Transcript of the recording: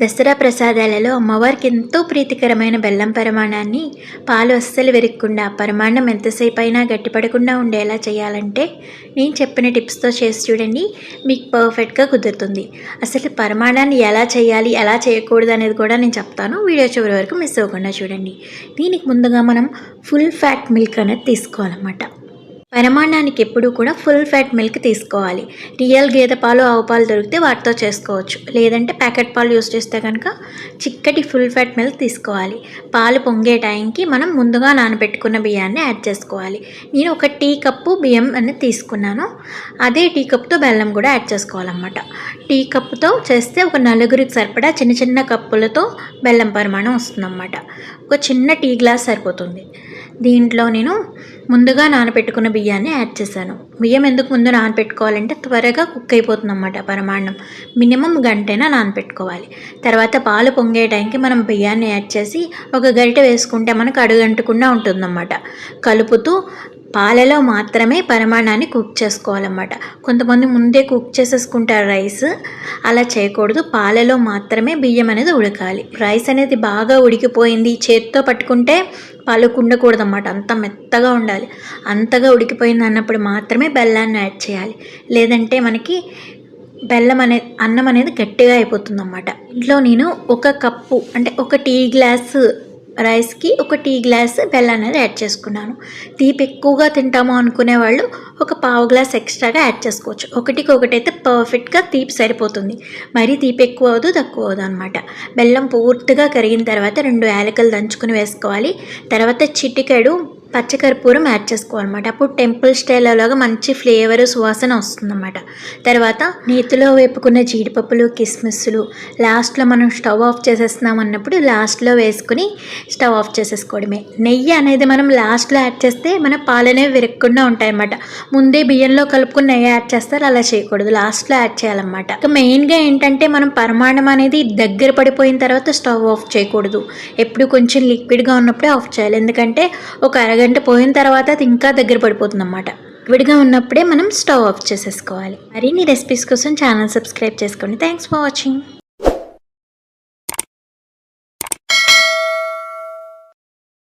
దసరా ప్రసాదాలలో అమ్మవారికి ఎంతో ప్రీతికరమైన బెల్లం పరిమాణాన్ని పాలు అస్సలు వెరక్కుండా పరిమాణం ఎంతసేపు అయినా గట్టిపడకుండా ఉండేలా చేయాలంటే నేను చెప్పిన టిప్స్తో చేసి చూడండి మీకు పర్ఫెక్ట్గా కుదురుతుంది. అసలు పరిమాణాన్ని ఎలా చేయాలి ఎలా చేయకూడదు అనేది కూడా నేను చెప్తాను. వీడియో చివరి వరకు మిస్ అవ్వకుండా చూడండి. దీనికి ముందుగా మనం ఫుల్ ఫ్యాట్ మిల్క్ అనేది తీసుకోవాలన్నమాట. పరిమాణానికి ఎప్పుడూ కూడా ఫుల్ ఫ్యాట్ మిల్క్ తీసుకోవాలి. రియల్ గేదె పాలు ఆవు పాలు దొరికితే వాటితో చేసుకోవచ్చు. లేదంటే ప్యాకెట్ పాలు యూస్ చేస్తే కనుక చిక్కటి ఫుల్ ఫ్యాట్ మిల్క్ తీసుకోవాలి. పాలు పొంగే టైంకి మనం ముందుగా నానబెట్టుకున్న బియ్యాన్ని యాడ్ చేసుకోవాలి. నేను ఒక టీ కప్పు బియ్యం అనేది తీసుకున్నాను. అదే టీ కప్తో బెల్లం కూడా యాడ్ చేసుకోవాలన్నమాట. టీ కప్పుతో చేస్తే ఒక నలుగురికి సరిపడా చిన్న చిన్న కప్పులతో బెల్లం పరిమాణం వస్తుందన్నమాట. ఒక చిన్న టీ గ్లాస్ సరిపోతుంది. దీంట్లో నేను ముందుగా నానబెట్టుకున్న బియ్యాన్ని యాడ్ చేశాను. బియ్యం ఎందుకు ముందు నానబెట్టుకోవాలంటే త్వరగా కుక్ అయిపోతుంది అన్నమాట పరమాన్నం. మినిమం గంటైనా నానబెట్టుకోవాలి. తర్వాత పాలు పొంగే టైంకి మనం బియ్యాన్ని యాడ్ చేసి ఒక గరిటె వేసుకుంటే మనకు అడుగంటకుండా ఉంటుందన్నమాట. కలుపుతూ పాలలో మాత్రమే పరిమాణాన్ని కుక్ చేసుకోవాలన్నమాట. కొంతమంది ముందే కుక్ చేసేసుకుంటారు రైస్ అలా చేయకూడదు. పాలలో మాత్రమే బియ్యం అనేది ఉడకాలి. రైస్ అనేది బాగా ఉడికిపోయింది. చేతితో పట్టుకుంటే పాలు ఉండకూడదు అన్నమాట అంత మెత్తగా ఉండాలి. అంతగా ఉడికిపోయింది అన్నప్పుడు మాత్రమే బెల్లాన్ని యాడ్ చేయాలి. లేదంటే మనకి బెల్లం అనే అన్నం అనేది గట్టిగా అయిపోతుంది అన్నమాట ఇంట్లో నేను ఒక కప్పు అంటే ఒక టీ గ్లాసు రైస్కి ఒక టీ గ్లాస్ బెల్లం అనేది యాడ్ చేసుకున్నాను. తీపి ఎక్కువగా తింటాము అనుకునే వాళ్ళు ఒక పావు గ్లాస్ ఎక్స్ట్రాగా యాడ్ చేసుకోవచ్చు. ఒకటికి ఒకటి అయితే పర్ఫెక్ట్గా తీపి సరిపోతుంది. మరీ తీపి ఎక్కువ అవదు తక్కువ అవదు అనమాట బెల్లం పూర్తిగా కరిగిన తర్వాత రెండు యాలకలు దంచుకుని వేసుకోవాలి. తర్వాత చిటికెడు పచ్చకర్పూరం యాడ్ చేసుకోవాలన్నమాట. అప్పుడు టెంపుల్ స్టైల్లోగా మంచి ఫ్లేవర్ సువాసన వస్తుందన్నమాట. తర్వాత నేతిలో వేపుకున్న జీడిపప్పులు కిస్మిస్లు లాస్ట్లో మనం స్టవ్ ఆఫ్ చేసేస్తున్నాం అన్నప్పుడు లాస్ట్లో వేసుకుని స్టవ్ ఆఫ్ చేసేసుకోవడమే. నెయ్యి అనేది మనం లాస్ట్లో యాడ్ చేస్తే మన పాలనేవి విరగకుండా ఉంటాయన్నమాట. ముందే బియ్యంలో కలుపుకుని నెయ్యి యాడ్ చేస్తారు అలా చేయకూడదు. లాస్ట్లో యాడ్ చేయాలన్నమాట. ఇక మెయిన్గా ఏంటంటే మనం పరిమాణం అనేది దగ్గర పడిపోయిన తర్వాత స్టవ్ ఆఫ్ చేయకూడదు. ఎప్పుడు కొంచెం లిక్విడ్గా ఉన్నప్పుడే ఆఫ్ చేయాలి. ఎందుకంటే ఒక అరగంట పోయిన తర్వాత అది ఇంకా దగ్గర పడిపోతుంది అన్నమాట విడిగా ఉన్నప్పుడే మనం స్టవ్ ఆఫ్ చేసేసుకోవాలి. మరిన్ని రెసిపీస్ కోసం ఛానల్ సబ్స్క్రైబ్ చేసుకోండి. Thanks for watching